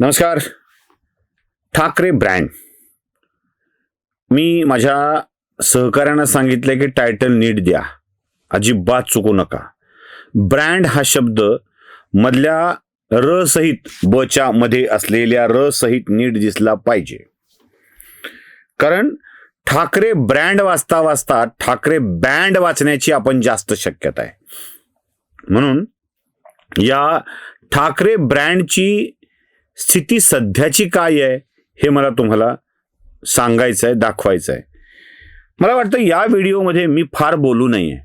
नमस्कार. ठाकरे ब्रँड. मी माझ्या सहकाऱ्यांना सांगितलं की टायटल नीट द्या. अजिबात चुकू नका. ब्रँड हा शब्द मधल्या रसहित बच्या मध्ये असलेल्या रसहित नीट दिसला पाहिजे. कारण ठाकरे ब्रँड वाचता वाचता ठाकरे बँड वाचण्याची आपण जास्त शक्यता आहे. म्हणून या ठाकरे ब्रँडची स्थिती सध्याची काय आहे हे मला तुम्हाला सांगायचं आहे दाखवायचं आहे मला वाटतं या व्हिडिओमध्ये मी फार बोलू नये.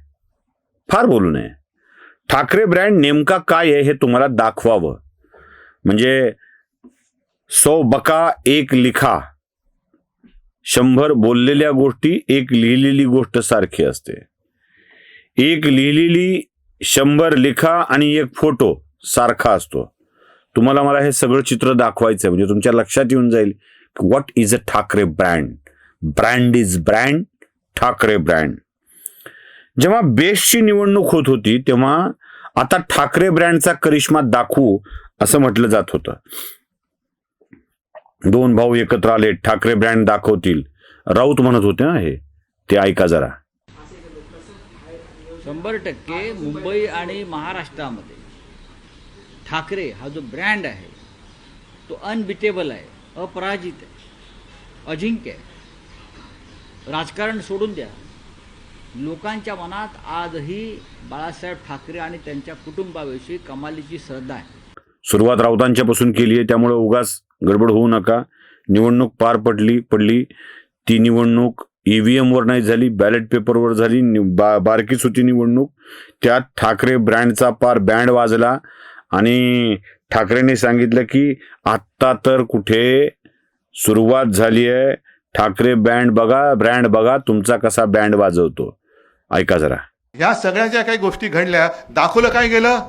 फार बोलू नये. ठाकरे ब्रँड नेमका काय आहे हे तुम्हाला दाखवावं. म्हणजे सो बका एक लिखा. शंभर बोललेल्या गोष्टी एक लिहिलेली गोष्ट सारखी असते. एक लिहिलेली शंभर लिखा आणि एक फोटो सारखा असतो. तुम्हाला मला हे सगळं चित्र दाखवायचं आहे म्हणजे तुमच्या लक्षात येऊन जाईल what is a Thackeray brand brand is brand Thackeray brand जेव्हा बेस्टची निवडणूक होत होती तेव्हा आता ठाकरे ब्रँडचा करिश्मा दाखवू असं म्हटलं जात होतं. दोन भाऊ एकत्र आले ठाकरे ब्रँड दाखवतील. राऊत म्हणत होते ना हे ते ऐका जरा. शंभर टक्के मुंबई आणि महाराष्ट्रामध्ये. ठाकरे हा जो ब्रँड आहे तो अनबिटेबल आहे अपराजित आहे अजिंक्य आहे. राजकारण सोडून द्या. लोकांच्या मनात आजही बाळासाहेब ठाकरे आणि त्यांच्या कुटुंबाविषयी कमालीची श्रद्धा आहे. सुरुवात राऊतांच्या पासून केली आहे त्यामुळे उगाच गडबड होऊ नका. निवडणूक पार पडली पडली. ती निवडणूक ईव्हीएम वर नाही झाली बॅलेट पेपरवर झाली बा बारकीच होती निवडणूक. त्यात ठाकरे ब्रँडचा पार बँड वाजला. आणि ठाकरेंनी सांगितलं की आत्ता तर कुठे सुरुवात झाली आहे. ठाकरे बँड बघा ब्रँड बघा तुमचा कसा बँड वाजवतो. ऐका जरा. ह्या सगळ्या ज्या काही गोष्टी घडल्या दाखवलं काय गेलं?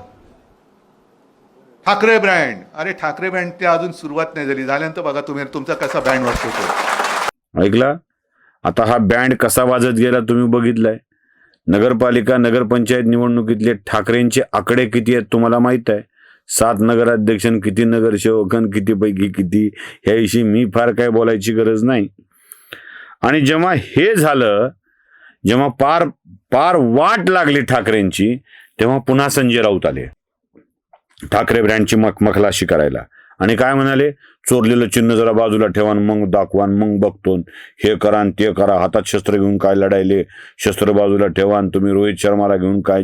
ठाकरे ब्रँड. अरे ठाकरे ब्रँड ते अजून सुरुवात नाही झाली. झाल्यानंतर बघा तुम्ही तुमचा कसा ब्रँड वाजतो तो ऐकला? आता हा बँड कसा वाजत गेला तुम्ही बघितलाय. नगरपालिका नगरपंचायत निवडणुकीतले ठाकरेंचे आकडे किती आहेत तुम्हाला माहीत आहे? सात नगराध्यक्ष किती नगरसेवक आणि किती पैकी किती ह्याविषयी मी फार काय बोलायची गरज नाही. आणि जेव्हा हे झालं जेव्हा पार पार वाट लागली ठाकरेंची तेव्हा पुन्हा संजय राऊत आले. ठाकरे ब्रँडची मखमखलाशी करायला. आणि काय म्हणाले? चोरलेलं चिन्ह जरा बाजूला ठेवा आणि मग दाखवा आणि मग बघतो. हे करा आणि ते करा. हातात शस्त्र घेऊन काय लढायले? शस्त्र बाजूला ठेवा आणि तुम्ही रोहित शर्माला घेऊन काय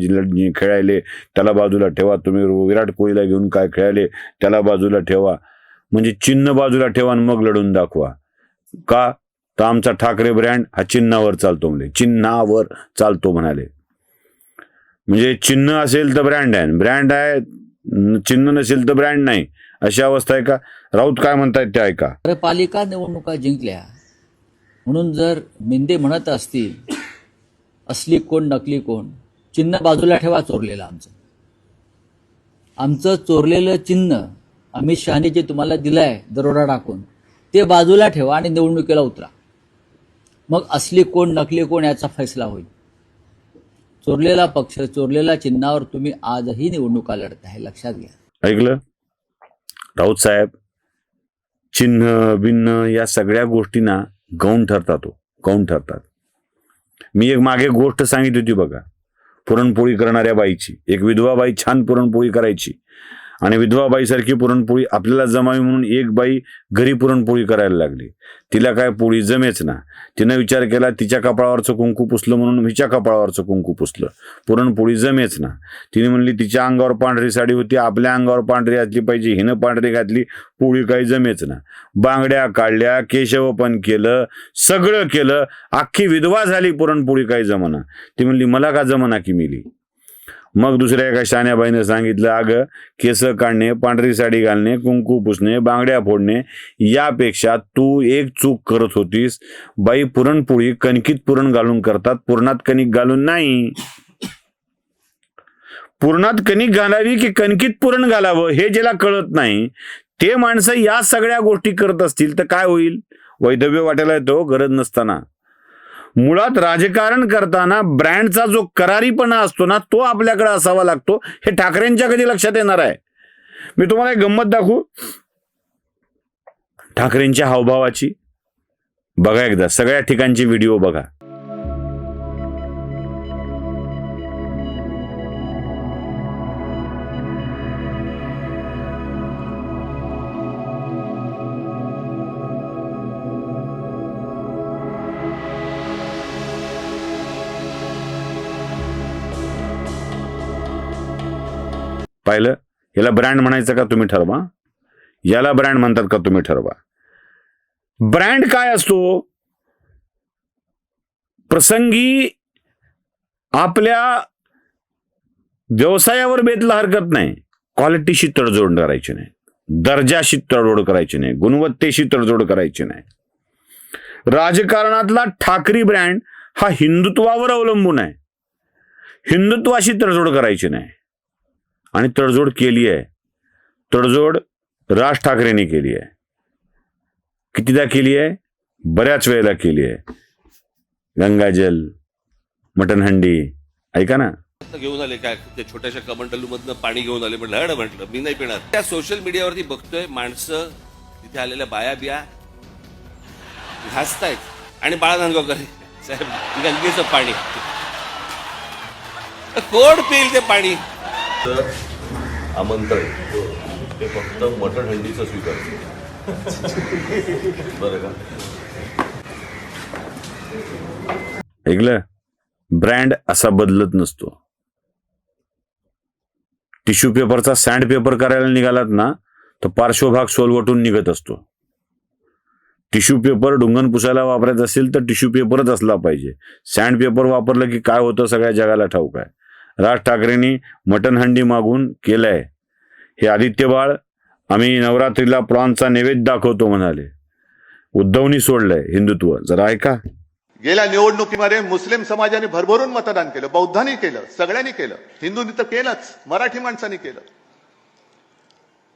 खेळायले? त्याला बाजूला ठेवा. तुम्ही विराट कोहलीला घेऊन काय खेळायले? त्याला बाजूला ठेवा. म्हणजे चिन्ह बाजूला ठेवा आणि मग लढून दाखवा. का? तर आमचा ठाकरे ब्रँड हा चिन्हावर चालतो म्हणजे चिन्हावर चालतो म्हणाले. म्हणजे चिन्ह असेल तर ब्रँड आहे. ब्रँड आहे चिन्ह नसेल तर ब्रँड नाही. अशी अवस्था आहे का? राऊत काय म्हणतायत ते ऐका. नगरपालिका निवडणुका जिंकल्या. म्हणून जर मिंदे म्हणत असतील असली कोण नकली कोण चिन्ह बाजूला ठेवा चोरलेलं आमचं. आमचं चोरलेलं चिन्ह अमित शहाने जे तुम्हाला दिलं आहे दरोडा टाकून ते बाजूला ठेवा आणि निवडणुकीला उतरा. मग असली कोण नकली कोण याचा फैसला होईल. चोरलेला पक्ष चोरलेल्या चिन्हावर तुम्ही आजही निवडणुका लढत आहे लक्षात घ्या. ऐकलं? राऊत साहेब चिन्ह भिन्न या सगळ्या गोष्टींना गौण ठरतात तो गौण ठरतात. मी एक मागे गोष्ट सांगितली होती बघा पुरणपोळी करणाऱ्या बाईची एक विधवा बाई छान पुरणपोळी करायची. आणि विधवा बाईसारखी पुरणपोळी आपल्याला जमावी म्हणून एक बाई घरी पुरणपोळी करायला लागली. तिला काय पोळी जमेच ना. तिनं विचार केला तिच्या कपाळावरचं कुंकू पुसलं म्हणून हिच्या कपाळावरचं कुंकू पुसलं. पुरणपोळी जमेच ना. तिने म्हणली तिच्या अंगावर पांढरी साडी होती. आपल्या अंगावर पांढरी घातली पाहिजे. हिनं पांढरी घातली पोळी काही जमेच ना. बांगड्या काढल्या केशव पण केलं सगळं केलं. अख्खी विधवा झाली पुरणपोळी काही जमना. ती म्हणली मला का जमना की मिली? मग दुसऱ्या एका शाण्याबाईनं सांगितलं अगं केस काढणे पांढरी साडी घालणे कुंकू पुसणे बांगड्या फोडणे यापेक्षा तू एक चूक करत होतीस. बाई पुरणपोळी कणकीत पुरण घालून करतात पुरणात कणिक घालून नाही. पुरणात कणिक घालावी की कणकीत पुरण घालावं हे ज्याला कळत नाही. ते माणसं या सगळ्या गोष्टी करत असतील तर काय होईल? वैधव्य वाटायला येतो गरज नसताना. मुळात राजकारण करताना ब्रँडचा जो करारीपणा असतो ना तो आपल्याकडे असावा लागतो. हे ठाकरेंच्या कधी लक्षात येणार आहे? मी तुम्हाला एक गंमत दाखवू. ठाकरेंच्या हावभावाची. बघा एकदा सगळ्या ठिकाणची व्हिडिओ बघा. पाहिलं? याला ब्रँड म्हणायचं का तुम्ही ठरवा? याला ब्रँड म्हणतात का तुम्ही ठरवा? ब्रँड काय असतो? प्रसंगी आपल्या व्यवसायावर बेतला हरकत नाही. क्वालिटीशी तडजोड करायची नाही. दर्जाशी तडजोड करायची नाही. गुणवत्तेशी तडजोड करायची नाही. राजकारणातला ठाकरी ब्रँड हा हिंदुत्वावर अवलंबून आहे. हिंदुत्वाशी तडजोड करायची नाही. आणि तडजोड केली आहे. तडजोड राज ठाकरेंनी केली आहे. कितीदा केली आहे? बऱ्याच वेळेला केली आहे. गंगाजल मटन हंडी ऐका ना. घेऊन आले काय? त्या छोट्याशा कमंडलू मधनं पाणी घेऊन आले म्हटलं हड म्हटलं मी नाही पिणार. त्या सोशल मीडियावरती बघतोय माणसं तिथे आलेल्या बाया बिया घासतायत. आणि बाळा नांदगावकर साहेब गंगेचं पाणी. कोण पिईल ते पाणी? तर आमंत्रण. ते फक्त मटण हंडीचं स्वीकारतो बरं का? ऐकलं? ब्रँड असा बदलत नसतो. टिश्यू पेपरचा सँड पेपर करायला निघालात ना तर पार्श्वभाग सोलवटून निघत असतो. टिश्यू पेपर डुंगण पुसायला वापरायचा असेल तर टिश्यू पेपरच असला पाहिजे. सँड पेपर वापरलं की काय होतं सगळ्या जगाला ठाऊक आहे. राज ठाकरेंनी मटन हंडी मागून केलंय. हे आदित्य बाळ आम्ही नवरात्रीला प्रॉन्सचा नैवेद्य दाखवतो म्हणाले. उद्धवनी सोडलंय हिंदुत्व. जरा ऐका. गेल्या निवडणुकीमध्ये मुस्लिम समाजाने भरभरून मतदान केलं बौद्धांनी केलं सगळ्यांनी केलं. हिंदूंनी तर केलंच मराठी माणसांनी केलं.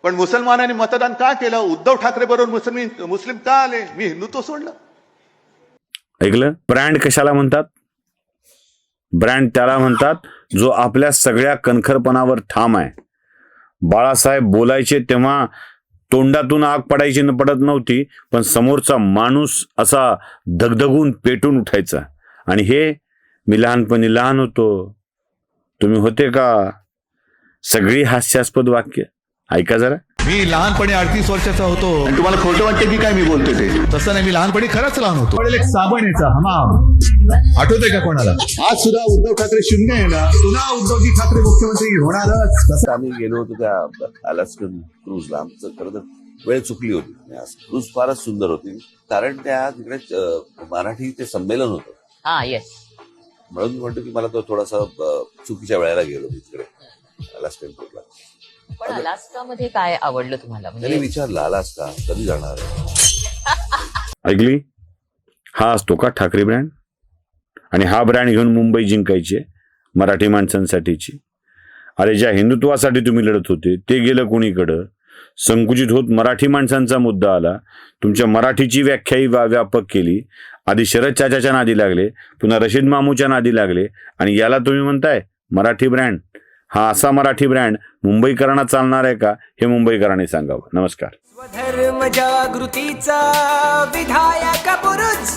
पण मुसलमानांनी मतदान का केलं? उद्धव ठाकरे बरोबर मुस्लिम मुस्लिम का आले? मी हिंदुत्व सोडलं. ऐकलं? ब्रँड कशाला म्हणतात? ब्रँड त्याला म्हणतात जो आपल्या सगळ्या कणखरपणावर ठाम आहे. बाळासाहेब बोलायचे तेव्हा तोंडातून आग पडायची न पडत नव्हती पण समोरचा माणूस असा धगधगून पेटून उठायचा. आणि हे मी लहानपणी लहान होतो. तुम्ही होते का? सगळी हास्यास्पद वाक्य. ऐका जरा. मी लहानपणी अडतीस वर्षाचा होतो. तुम्हाला खोटं वाटतं की काय मी बोलतोय ते? तसं नाही मी लहानपणी खरंच लहान होतो. एक साबण यायचा हमाम आठवतंय का कोणाला? आज सुद्धा उद्धव ठाकरे शून्य आहे ना? पुन्हा उद्धवजी ठाकरे मुख्यमंत्री होणारच. तसं आम्ही गेलो होतो त्या अलास्कन क्रूजला. आमचं खरं तर वेळ चुकली होती. क्रूज फारच सुंदर होती. कारण त्या तिकडे मराठी ते संमेलन होतं. हा येस म्हणून म्हणतो की मला तो थोडासा चुकीच्या वेळेला गेलो तिकडे. अलास्कन क्रूजला. पण अलास्कामध्ये काय आवडलं तुम्हाला? त्यांनी म्हणजे विचारलं आलास का कधी जाणार ऐकली? हा असतो का ठाकरे ब्रँड? आणि हा ब्रँड घेऊन मुंबई जिंकायची आहे, मराठी माणसांसाठीची. अरे ज्या हिंदुत्वासाठी तुम्ही लढत होते ते गेलं कोणीकडं? संकुचित होत मराठी माणसांचा मुद्दा आला. तुमच्या मराठीची व्याख्याही व्या- व्यापक केली. आधी शरद चाचाच्या नादी लागले पुन्हा रशीद मामूच्या नादी लागले. आणि याला तुम्ही म्हणताय मराठी ब्रँड. हा असा मराठी ब्रँड मुंबईकरांना चालणार आहे का? हे मुंबईकरांनी सांगावं. नमस्कार. स्वधर्म जागृतीचा विधायक बुरुज